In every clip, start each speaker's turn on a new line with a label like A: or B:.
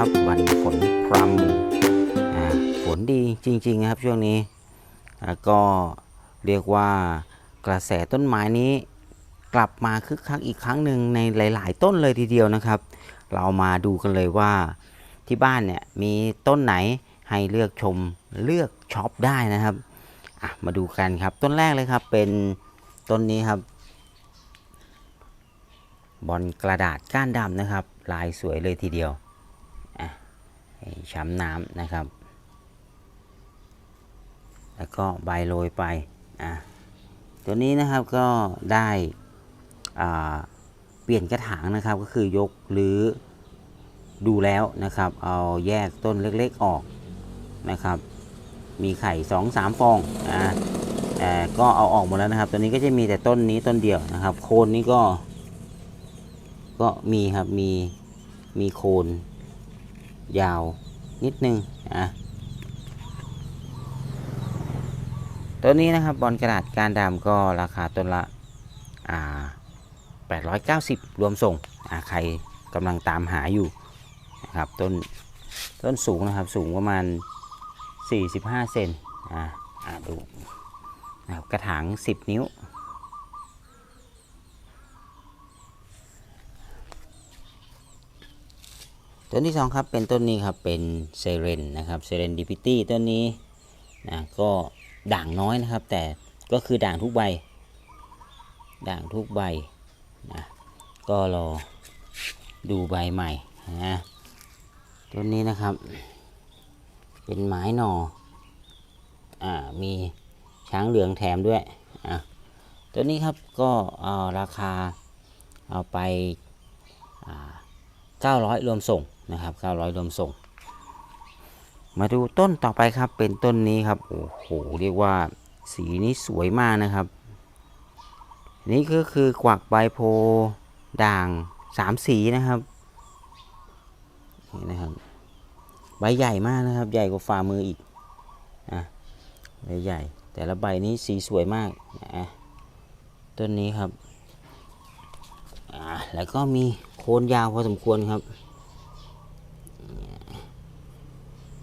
A: นะครับ วันฝนพรำฝนดีจริงๆครับช่วงนี้ แล้วก็เรียกว่ากระแสต้นไม้นี้กลับมาคึกคักอีกครั้งหนึ่งในหลาย ๆ ต้นเลยทีเดียวนะครับ เรามาดูกันเลยว่าที่บ้านเนี่ยมีต้นไหนให้เลือกชมเลือกช็อปได้นะครับมาดูกันครับต้นแรกเลยครับเป็นต้นนี้ครับบอลกระดาษก้านดำนะครับ ลายสวยเลยทีเดียว ช้ำน้ำนะครับ แล้วก็ใบโรยไปอะตัวนี้นะครับก็ได้อ่าเปลี่ยนกระถางนะครับก็คือยกหรือดูแล้วนะครับ เอาแยกต้นเล็กๆออกนะครับ มีไข่2องสามฟองอะก็เอาออกหมดแล้วนะครับ ตัวนี้ก็จะมีแต่ต้นนี้ต้นเดียวนะครับ โคนนี้ก็ ก็มีครับมีมีโคน ยาวนิดนึงอะตัวนี้นะครับบอลกระดาษการดำก็ราคาต้นละอ่า890 รวมส่งอ่าใครกำลังตามหาอยู่นะครับต้นต้นสูงนะครับสูงประมาณ 45 เซนอ่าอ่าดูนะครับกระถาง 10 นิ้ว ต้นที่สองครับเป็นต้นนี้ครับเป็นเซเรนนะครับเซเรนดิพิตี้ต้นนี้นะก็ด่างน้อยนะครับ แต่ก็คือด่างทุกใบ ด่างทุกใบนะก็รอดูใบใหม่นะต้นนี้นะครับ เป็นไม้หนออ่ามีช้างเหลืองแถมด้วยอะตัวนี้ครับก็เอาราคาเอาไปอ่า900 รวมส่ง นะครับ900รวมส่ง มาดูต้นต่อไปครับเป็นต้นนี้ครับโอ้โหเรียกว่าสีนี้สวยมากนะครับ นี่ก็คือกวักใบโพด่างสามสีนะครับนี่นะครับใบใหญ่มากนะครับ ใหญ่กว่าฝ่ามืออีกนะใบใหญ่ แต่ละใบนี้สีสวยมากนะต้นนี้ครับอ่าแล้วก็มีโคนยาวพอสมควรครับ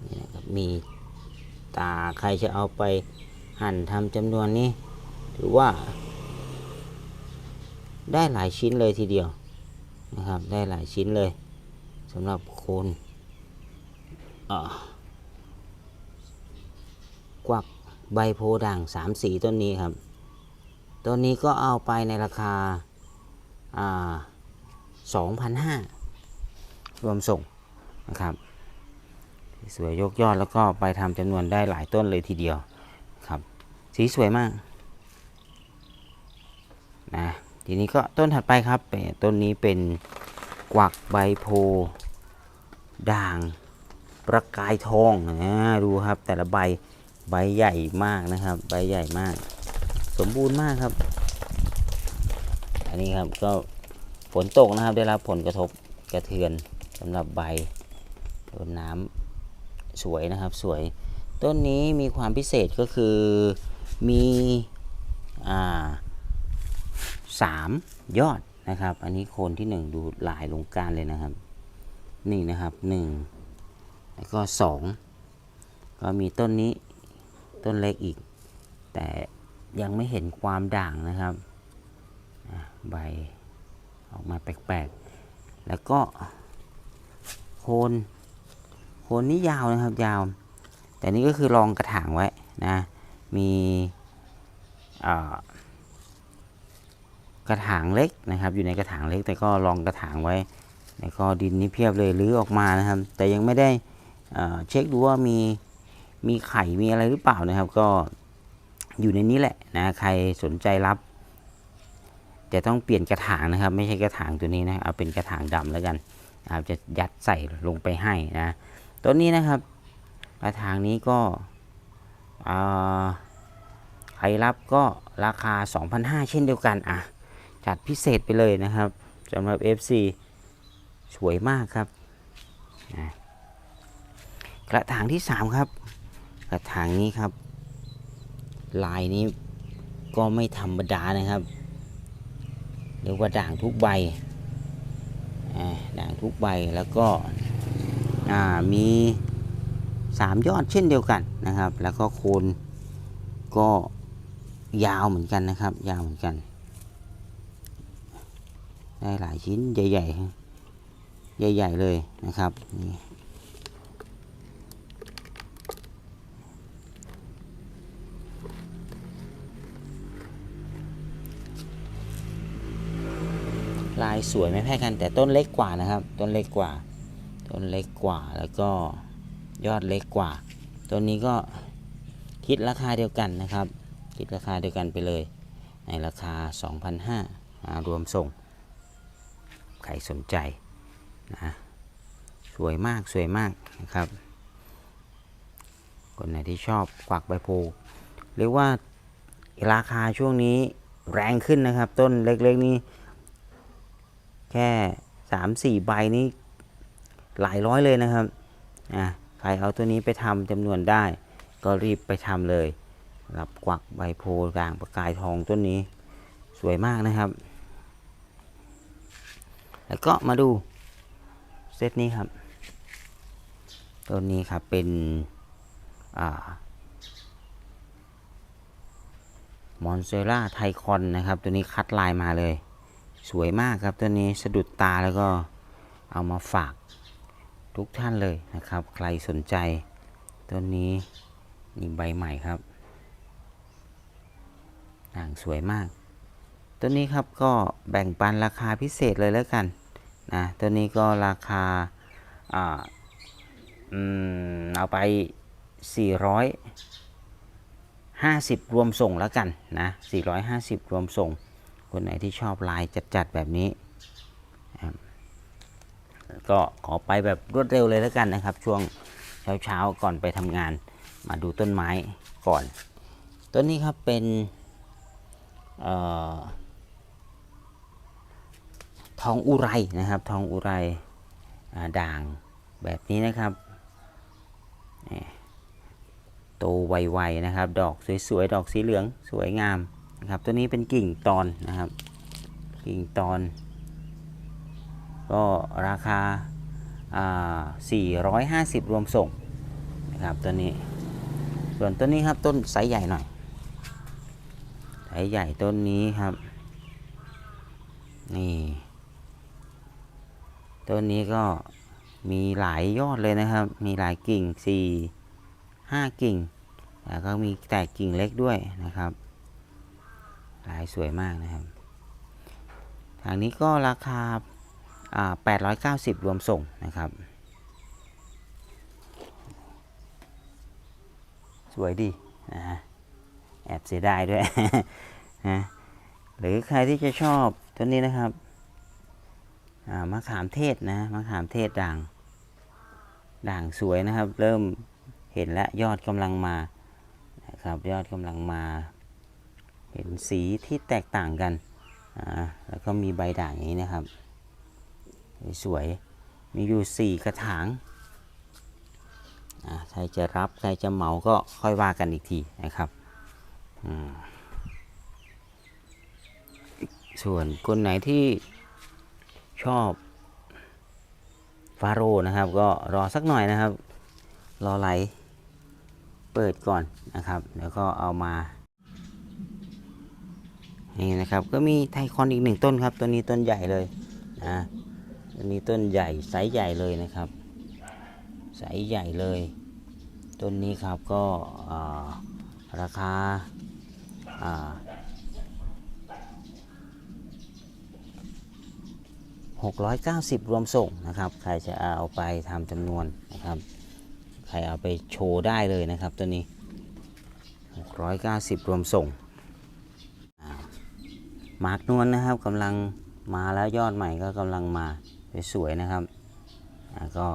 A: นี่นะครับ มีตาใครจะเอาไปหั่นทำจำนวนนี้ ถือว่า ได้หลายชิ้นเลยทีเดียวนะครับ ได้หลายชิ้นเลยสำหรับโคนกวักใบโพด่างสามสีต้นนี้ครับ ต้นนี้ก็เอาไปในราคาสอ่า2,500รวมส่งนะครับ สวยยกยอดแล้วก็ไปทำจำนวนได้หลายต้นเลยทีเดียวครับ สีสวยมากนะทีนี้ก็ต้นถัดไปครับต้นนี้เป็นกวักใบโพด่างประกายทองนะดูครับแต่ละใบใบใหญ่มากนะครับ ใบใหญ่มาก สมบูรณ์มากครับ อันนี้ครับก็ฝนตกนะครับได้รับผลกระทบกระเทือนสำหรับใบโดนน้ำ สวยนะครับสวยต้นนี้มีความพิเศษก็คือมีอ่าสามยอดนะครับ อันนี้โคนที่หนึ่งดูลายลงกานเลยนะครับนี่นะครับหนึ่งแล้วก็สองก็มีต้นนี้ต้นเล็กอีก แต่ยังไม่เห็นความด่างนะครับใบออกมาแปลกๆ แล้วก็โคน คนนี่ยาวนะครับยาว แต่นี่ก็คือรองกระถางไว้นะ มีกระถางเล็กนะครับ อยู่ในกระถางเล็ก แต่ก็รองกระถางไว้ แล้วก็ดินนี่เพียบเลยรื้อออกมานะครับ แต่ยังไม่ได้เช็คดูว่ามีมีไข่มีอะไรหรือเปล่านะครับ ก็อยู่ในนี้แหละนะใครสนใจรับจะต้องเปลี่ยนกระถางนะครับ ไม่ใช่กระถางตัวนี้นะเอาเป็นกระถางดำแล้วกันอาจจะยัดใส่ลงไปให้นะ ตัวนี้นะครับกระถางนี้ก็ใครรับก็ราคา 2,500 เช่นเดียวกันอะจัดพิเศษไปเลยนะครับสำหรับ FC สวยมากครับ กระถางที่ 3 ครับ กระถางนี้ครับ ลายนี้ก็ไม่ธรรมดานะครับเรียกว่าด่างทุกใบด่างทุกใบแล้วก็ มีสามยอดเช่นเดียวกันนะครับ แล้วก็โคนก็ยาวเหมือนกันนะครับ ยาวเหมือนกัน ได้หลายชิ้นใหญ่ๆใหญ่ๆเลยนะครับนี่ลายสวยไม่แพ้กันแต่ต้นเล็กกว่านะครับ ต้นเล็กกว่า ต้นเล็กกว่าแล้วก็ยอดเล็กกว่าต้นนี้ก็คิดราคาเดียวกันนะครับ คิดราคาเดียวกันไปเลย ในราคา 2,500อ่ารวมส่ง ใครสนใจนะสวยมากสวยมากนะครับ คนไหนที่ชอบกวักใบโพเรียกว่าราคาช่วงนี้แรงขึ้นนะครับ ต้นเล็กๆนี่แค่สามสี่ใบนี้ หลายร้อยเลยนะครับอะใครเอาตัวนี้ไปทำจำนวนได้ ก็รีบไปทำเลยรับกวักใบโพธิ์ด่างประกายทองต้นนี้ สวยมากนะครับ แล้วก็มาดูเซตนี้ครับต้นนี้ครับเป็นมอนเซล่าไทคอนนะครับ ตัวนี้คัดลายมาเลย สวยมากครับตัวนี้สะดุดตาแล้วก็เอามาฝาก ทุกท่านเลยนะครับ ใครสนใจต้นนี้นี่ใบใหม่ครับด่างสวยมากตัวนี้ครับก็แบ่งปันราคาพิเศษเลยแล้วกันนะตัวนี้ก็ราคาอ่าอืมเอาไป 450 รวมส่งแล้วกันนะ 450 รวมส่ง คนไหนที่ชอบลายจัด ๆ แบบนี้ ก็ขอไปแบบรวดเร็วเลยแล้วกันนะครับ ช่วงเช้าๆก่อนไปทำงาน มาดูต้นไม้ก่อน ต้นนี้ครับเป็นออทองอุไรนะครับ ทองอุไรด่างแบบนี้นะครับโตไวๆนะครับ ดอกสวยๆ ดอกสีเหลืองสวยงามนะครับ ตัวนี้เป็นกิ่งตอนนะครับ กิ่งตอน ก็ราคาอ่า450 รวมส่งนะครับตัวนี้ ส่วนต้นนี้ครับต้นไซส์ใหญ่หน่อยไซส์ใหญ่ต้นนี้ครับ นี่ต้นนี้ก็มีหลายยอดเลยนะครับ มีหลายกิ่งสี่ห้ากิ่ง แล้วก็มีแตกกิ่งเล็กด้วยนะครับ หลายสวยมากนะครับ ทางนี้ก็ราคา 890 รวมส่งนะครับ สวยดีนะฮะแอบเสียดายด้วยนะหรือใครที่จะชอบต้นนี้นะครับมะขามเทศนะมะขามเทศด่าง ด่างสวยนะครับ เริ่มเห็นแล้วยอดกำลังมานะครับยอดกำลังมา เห็นสีที่แตกต่างกันแล้วก็มีใบด่างอย่างนี้นะครับ สวยมีอยู่สี่กระถางใครจะรับใครจะเหมาก็ค่อยว่ากันอีกทีนะครับส่วนคนไหนที่ชอบฟาโรนะครับ ก็รอสักหน่อยนะครับ รอไหลเปิดก่อนนะครับ แล้วก็เอามา นี่นะครับ ก็มีไทคอนอีกหนึ่งต้นครับ ตัวนี้ต้นใหญ่เลยนะ ตัวนี้ต้นใหญ่ไซส์ใหญ่เลยนะครับไซส์ใหญ่เลย ต้นนี้ครับก็อ่าราคาอ่า690 รวมส่งนะครับ ใครจะเอาไปทำจำนวนนะครับ ใครเอาไปโชว์ได้เลยนะครับตัวนี้ 690 รวมส่งมาร์กนวลนะครับกำลังมาแล้วยอดใหม่ก็กำลังมา สวยๆนะครับก็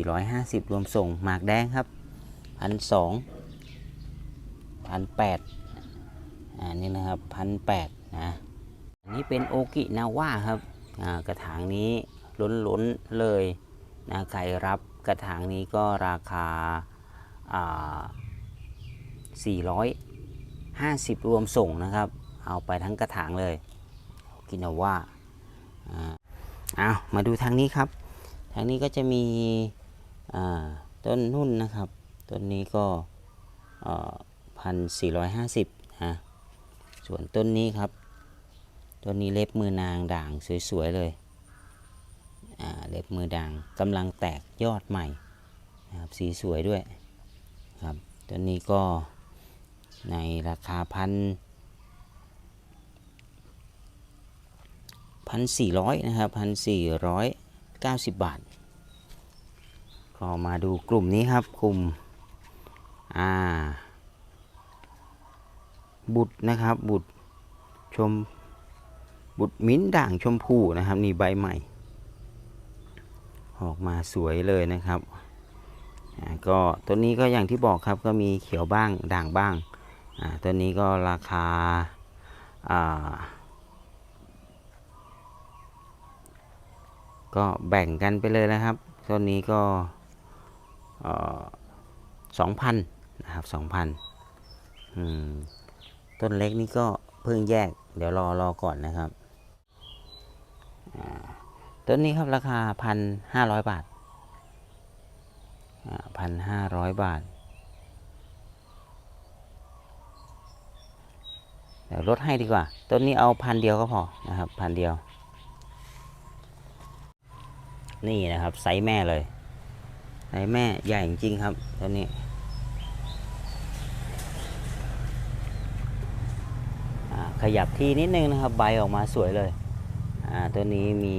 A: 450 รวมส่งหมากแดงครับพันสองพันแปดอันนี้นะครับพันแปดนะอันนี้เป็นโอกินาว่าครับกระถางนี้ล้นๆเลยนะใครรับกระถางนี้ก็ราคาา450 รวมส่งนะครับ เอาไปทั้งกระถางเลยกินาว่า อ่าเอามาดูทางนี้ครับ ทางนี้ก็จะมีต้นนุ่นนะครับ ต้นนี้ก็พันสี่ร้อยห้าสิบฮะส่วนต้นนี้ครับ ต้นนี้เล็บมือนางด่างสวยๆเลยเล็บมือด่างกำลังแตกยอดใหม่นะครับสีสวยด้วยครับต้นนี้ก็ในราคาพัน พันสี่ร้อยนะครับพันสี่ร้อยเก้าสิบบาท ก็มาดูกลุ่มนี้ครับกลุ่มอ่าบุตรนะครับบุตรชมบุตรมิ้นด่างชมพูนะครับนี่ใบใหม่ ออกมาสวยเลยนะครับก็ตัวนี้ก็อย่างที่บอกครับก็มีเขียวบ้างด่างบ้างตัวนี้ก็ราคาอ่า ก็แบ่งกันไปเลยนะครับตัวนี้ก็สองพันนะครับสองพันต้นเล็กนี่ก็เพิ่งแยก เดี๋ยวรอรอก่อนนะครับต้นนี้ครับราคาพันห้าร้อยบาทพันห้าร้อยบาทเดี๋ยวลดให้ดีกว่า ต้นนี้เอาพันเดียวก็พอนะครับพันเดียว นี่นะครับไซส์แม่เลยไซส์แม่ใหญ่จริงครับต้นนี้ ขยับที่นิดนึงนะครับ ใบออกมาสวยเลย ตัวนี้มี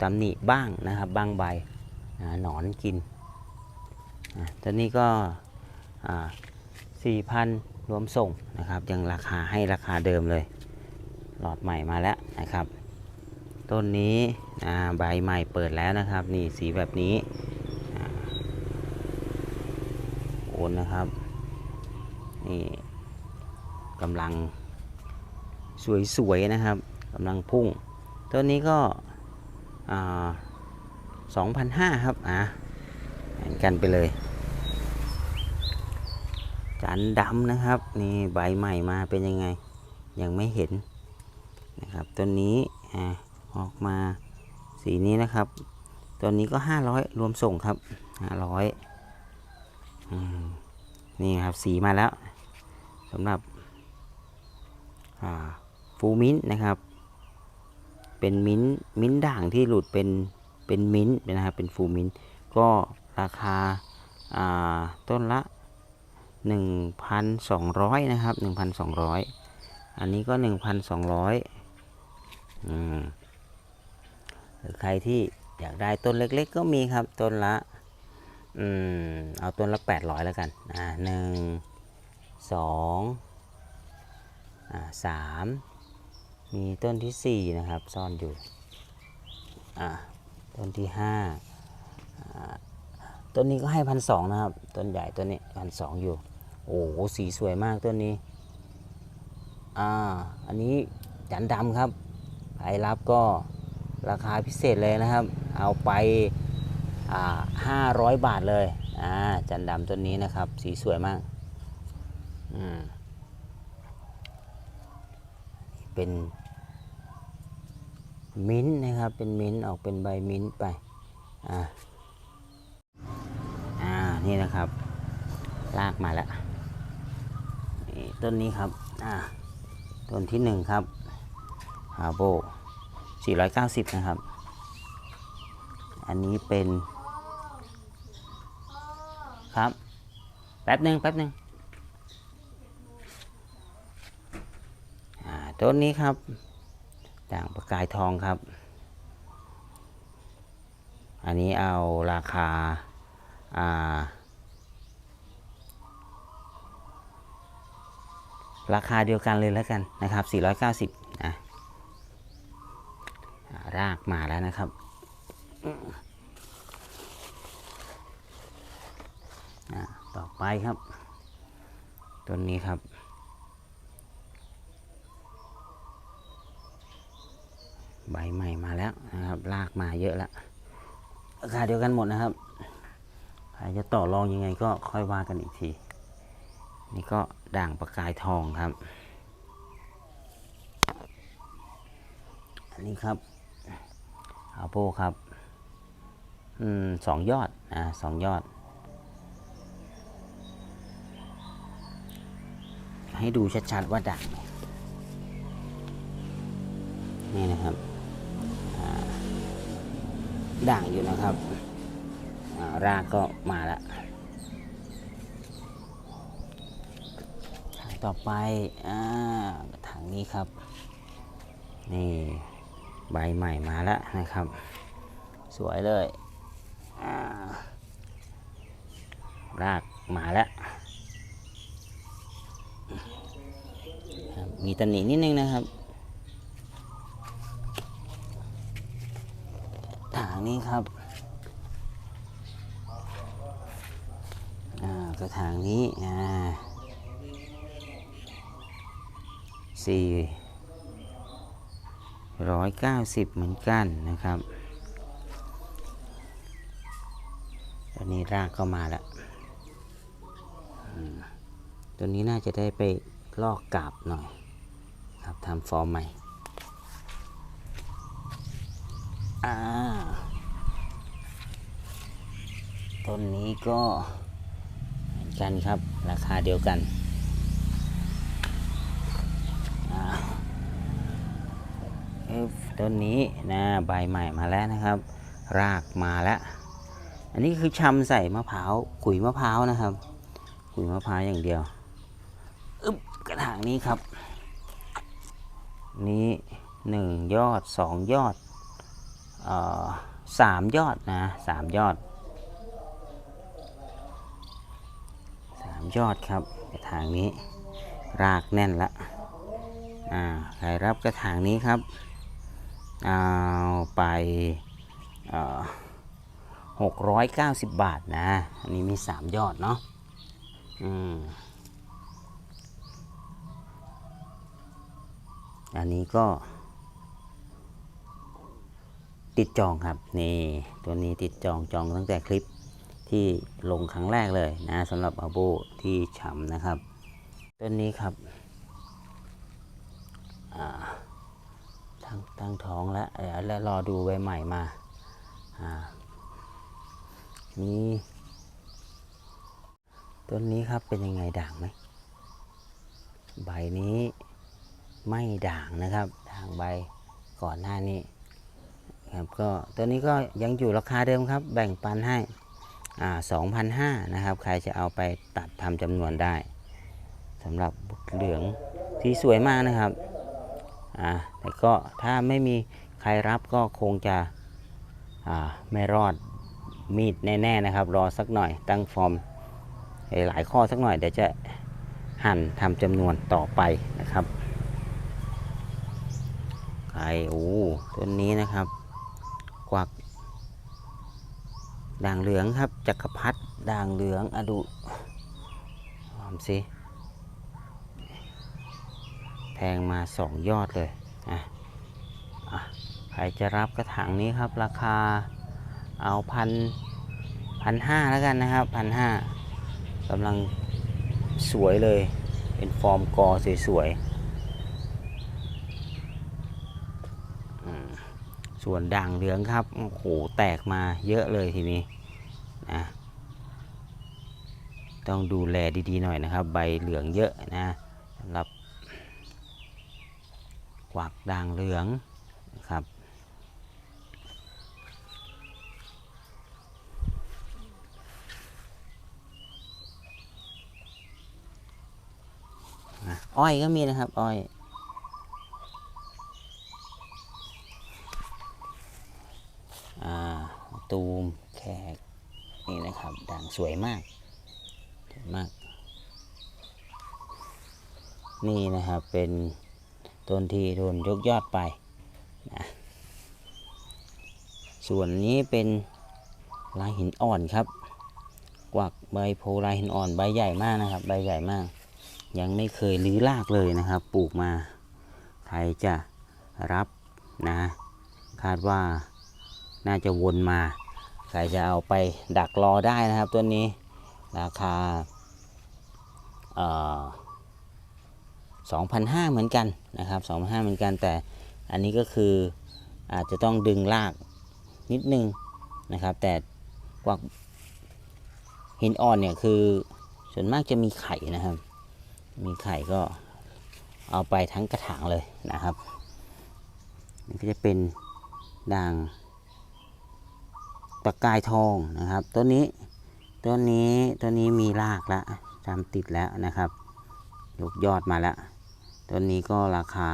A: ตำหนิบ้างนะครับบางใบหนอนกินตัวนี้ก็สี่พันรวมส่งนะครับ ยังราคาให้ราคาเดิมเลย หลอดใหม่มาแล้วนะครับ ต้นนี้ใบใหม่เปิดแล้วนะครับ นี่สีแบบนี้โอนนะครับ นี่กำลังสวยๆนะครับกำลังพุ่ง ต้นนี้ก็สองพันห้าครับ อะแบ่งกันไปเลยจันดำนะครับ นี่ใบใหม่มาเป็นยังไง ยังไม่เห็นนะครับต้นนี้อะ ออกมาสีนี้นะครับ ตัวนี้ก็ 500 รวมส่งครับ 500อนี่ครับสีมาแล้วสำหรับฟูมิ้นนะครับ เป็นมิ้นมิ้นด่างที่หลุดเป็นเป็นมิ้นนะครับเป็นฟูมิ้นก็ราคาต้นละ 1,200 นะครับ 1,200 อันนี้ก็ 1,200อืม หรือใครที่อยากได้ต้นเล็ก ๆ ก็มีครับต้นละอืมเอาต้นละ 800 แล้วกันอ่าหนึ่งสองอ่าสามมีต้นที่สี่นะครับ ซ่อนอยู่อ่าต้นที่ห้าอ่าต้นนี้ก็ให้พันสองนะครับ ต้นใหญ่ต้นนี้พันสองอยู่ โอ้โหสีสวยมากต้นนี้อ่าอันนี้จันดำครับใครรับก็ ราคาพิเศษเลยนะครับ เอาไปห้าร้อยบาทเลยอ่าจันดำต้นนี้นะครับ สีสวยมากอืมเป็นมิ้นนะครับ เป็นมิ้นออกเป็นใบมิ้นไปอ่าอ่านี่นะครับ ลากมาแล้วต้นนี้ครับอ่าต้นที่หนึ่งครับฮาโบ 490 นะครับ อันนี้เป็นครับ แป๊บหนึ่งแป๊บหนึ่งอ่าต้นนี้ครับด่างประกายทองครับ อันนี้เอาราคาอ่าราคาเดียวกันเลยแล้วกันนะครับ 490นะ รากมาแล้วนะครับ ต่อไปครับ ต้นนี้ครับ ใบใหม่มาแล้วนะครับ รากมาเยอะแล้วราคาเดียวกันหมดนะครับใครจะต่อรองยังไงก็ค่อยว่ากันอีกที นี่ก็ด่างประกายทองครับ อันนี้ครับ อาโปครับอืมสองยอดอ่าสองยอด ให้ดูชัดๆว่าด่างนี่นะครับด่างอยู่นะครับารากก็มาแล้วถังต่อไปอ่าถังนี้ครับ นี่ ใบใหม่มาแล้วนะครับ สวยเลยารากมาแล้วมีตำหนินิดนึงนะครับถางนี้ครับอ่ากระถางนี้อ่าสี่ ร้อยเก้าสิบเหมือนกันนะครับตอนนี้รากก็มาแล้วตัวนี้น่าจะได้ไปลอกกาบหน่อย ครับทำฟอร์มใหม่ต้นนี้ก็เหมือนกันครับราคาเดียวกันอ่าเอ๊ะ ต้นนี้นะใบใหม่มาแล้วนะครับ รากมาแล้ว อันนี้คือชำใส่มะพร้าวขุยมะพร้าวนะครับขุยมะพร้าวอย่างเดียวอึบกระถางนี้ครับ นี้หนึ่งยอดสองยอดเอ่อสามยอดนะสามยอดสามยอดครับกระถางนี้ รากแน่นละอ่าใครรับกระถางนี้ครับ เอาไปเอ่อ690บาทนะ อันนี้มี3ยอดเนาะอืมอันนี้ก็ ติดจองครับ นี่ตัวนี้ติดจองจองตั้งแต่คลิปที่ลงครั้งแรกเลยนะสำหรับอาโบที่ฉ่ำนะครับต้นนี้ครับอ่า ตั้งตั้งท้องแล้วเดี๋ยวแล้วรอดูใบใหม่มาอ่ามีต้นนี้ครับเป็นยังไงด่างไหมใบนี้ไม่ด่างนะครับด่างใบก่อนหน้านี้ครับก็ตัวนี้ก็ยังอยู่ราคาเดิมครับ แบ่งปันให้อ่า2,500นะครับ ใครจะเอาไปตัดทำจำนวนได้สำหรับเหลืองที่สวยมากนะครับ อ่าแต่ก็ถ้าไม่มีใครรับก็คงจะอ่าไม่รอดมีดแน่ๆนะครับ รอสักหน่อยตั้งฟอร์มหลายข้อสักหน่อยเดี๋ยวจะหั่นทำจำนวนต่อไปนะครับไก่โอ้ต้นนี้นะครับ กวักด่างเหลืองครับจักรพรรดิด่างเหลืองอะดูลองสิ งมาสองยอดเลยอะอะใครจะรับกระถางนี้ครับ ราคาเอาพันพันห้าแล้วกันนะครับพันห้ากำลังสวยเลย เป็นฟอร์มกอสวยๆส่วนด่างเหลืองครับ โอ้โห แตกมาเยอะเลยทีนี้นะต้องดูแลดีๆหน่อยนะครับ ใบเหลืองเยอะนะสำหรับ กวักด่างเหลืองครับอ้อยก็มีนะครับ อ้อยอาตูมแขกนี่นะครับด่างสวยมากสวยมาก นี่นะครับเป็น ต้นที่โดนยกยอดไปนะส่วนนี้เป็นลายหินอ่อนครับ กวักใบโพลายหินอ่อนใบใหญ่มากนะครับ ใบใหญ่มาก ยังไม่เคยรื้อรากเลยนะครับ ปลูกมา ใครจะรับนะ คาดว่าน่าจะวนมา ใครจะเอาไปดักรอได้นะครับตัวนี้ ราคาเอ่อ 2,500 เหมือนกันนะครับ2,500เหมือนกันแต่อันนี้ก็คืออาจจะต้องดึงรากนิดนึงนะครับ แต่กวักหินอ่อนเนี่ยคือส่วนมากจะมีไข่นะครับ มีไข่ก็เอาไปทั้งกระถางเลยนะครับนี่ก็จะเป็นด่างประกายทองนะครับต้นนี้ต้นนี้ต้นนี้มีรากแล้วจำติดแล้วนะครับยกยอดมาแล้ว ต้นนี้ก็ราคา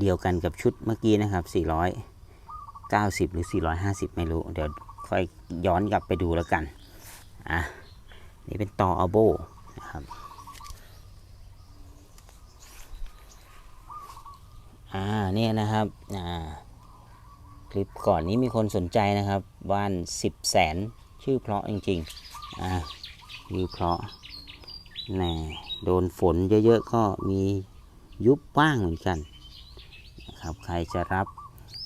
A: เดียวกันกับชุดเมื่อกี้นะครับ 490 หรือ 450 ไม่รู้ เดี๋ยวค่อยย้อนกลับไปดูแล้วกัน อะ นี่เป็นต่ออัลโบนะครับ อ่า เนี่ยนะครับ อ่า คลิปก่อนนี้มีคนสนใจนะครับว่าน10 แสนชื่อเพราะจริง ๆ อ่าชื่อเพราะแน่ โดนฝนเยอะๆก็มียุบบ้างเหมือนกันนะครับใครจะรับ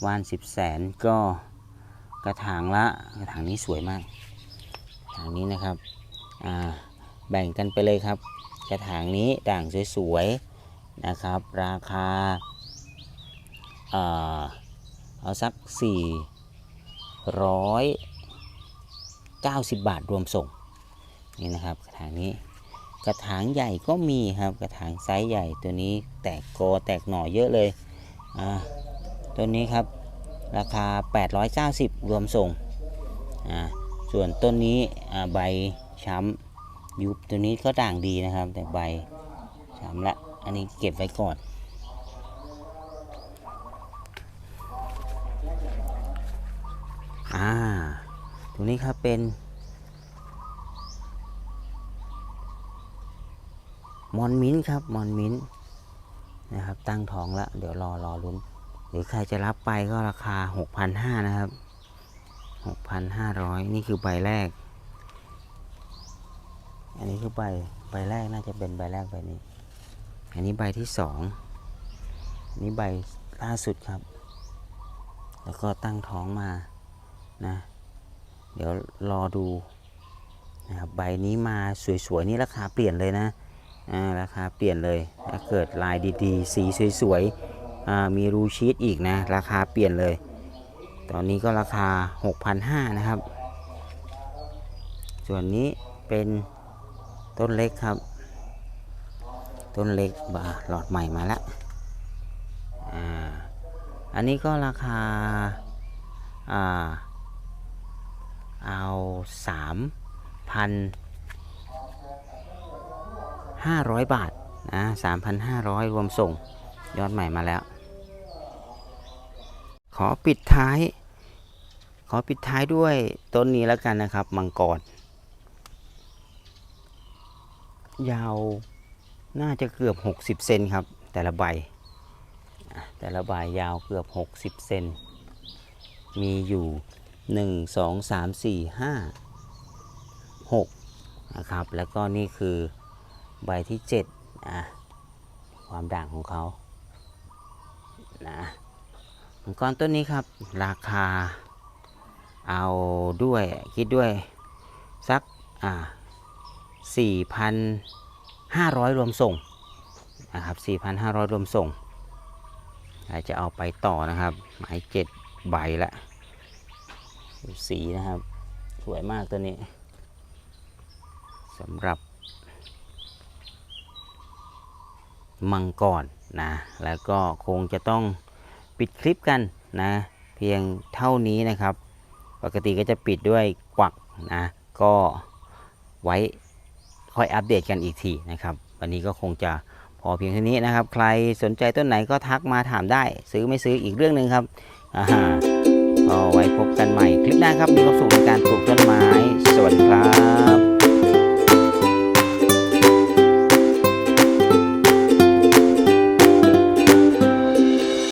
A: ว่านสิบแสนก็กระถางละกระถางนี้สวยมากกระถางนี้นะครับแบ่งกันไปเลยครับ กระถางนี้ด่างสวยๆนะครับ ราคาเอ่อเอาสัก 490 บาทรวมส่งนี่นะครับกระถางนี้ กระถางใหญ่ก็มีครับกระถางไซส์ใหญ่ตัวนี้แตกกอแตกหน่อเยอะเลยอ่าต้นนี้ครับราคา 890 รวมส่งอ่าส่วนต้นนี้อ่าใบช้ำยุบตัวนี้ก็ด่างดีนะครับ แต่ใบช้ำละอันนี้เก็บไว้ก่อนอ่าตัวนี้ครับเป็น มอนมิ้นครับมอนมิ้นนะครับ ตั้งท้องแล้วเดี๋ยวรอรอลุ้น หรือใครจะรับไปก็ราคา 6,500นะครับ 6,500 นี่คือใบแรก อันนี้คือใบใบแรกน่าจะเป็นใบแรกใบนี้ อันนี้ใบที่สองอันนี้ใบล่าสุดครับ แล้วก็ตั้งท้องมานะ เดี๋ยวรอดูนะครับใบนี้มาสวยๆนี่ราคาเปลี่ยนเลยนะ ราคาเปลี่ยนเลยถ้าเกิดลายดีๆ สีสวยๆมีรูชีตอีกนะราคาเปลี่ยนเลย ตอนนี้ก็ราคา 6,500นะครับ ส่วนนี้เป็นต้นเล็กครับ ต้นเล็กบาหลอดใหม่มาแล้วอ,อันนี้ก็ราคาอ่าเอาสามพัน 500 บาทนะ3,500 รวมส่งยอดใหม่มาแล้ว ขอปิดท้าย ขอปิดท้ายด้วยต้นนี้แล้วกันนะครับมังกรยาวน่าจะเกือบ 60 เซนครับ แต่ละใบ แต่ละใบยาวเกือบ 60 เซนมีอยู่ 1 2 3 4 5 6 นะครับ แล้วก็นี่คือ ใบที่7อะความด่างของเขานะมังกรต้นนี้ครับ ราคา เอาด้วยคิดด้วย สักอ่า4,500 รวมส่งนะครับ4,500 รวมส่งอาจจะเอาไปต่อนะครับ หมายเจ็ดใบละสีนะครับ สวยมากตัวนี้สำหรับ มังกรนะแล้วก็คงจะต้องปิดคลิปกันนะเพียงเท่านี้นะครับ ปกติก็จะปิดด้วยกวักนะก็ไว้ค่อยอัปเดตกันอีกทีนะครับวันนี้ก็คงจะพอเพียงเท่านี้นะครับ ใครสนใจต้นไหนก็ทักมาถามได้ ซื้อไม่ซื้ออีกเรื่องหนึ่งครับอ่าก็ไว้พบกันใหม่คลิปหน้าครับมีความสุขในการปลูกต้นไม้ สวัสดีครับ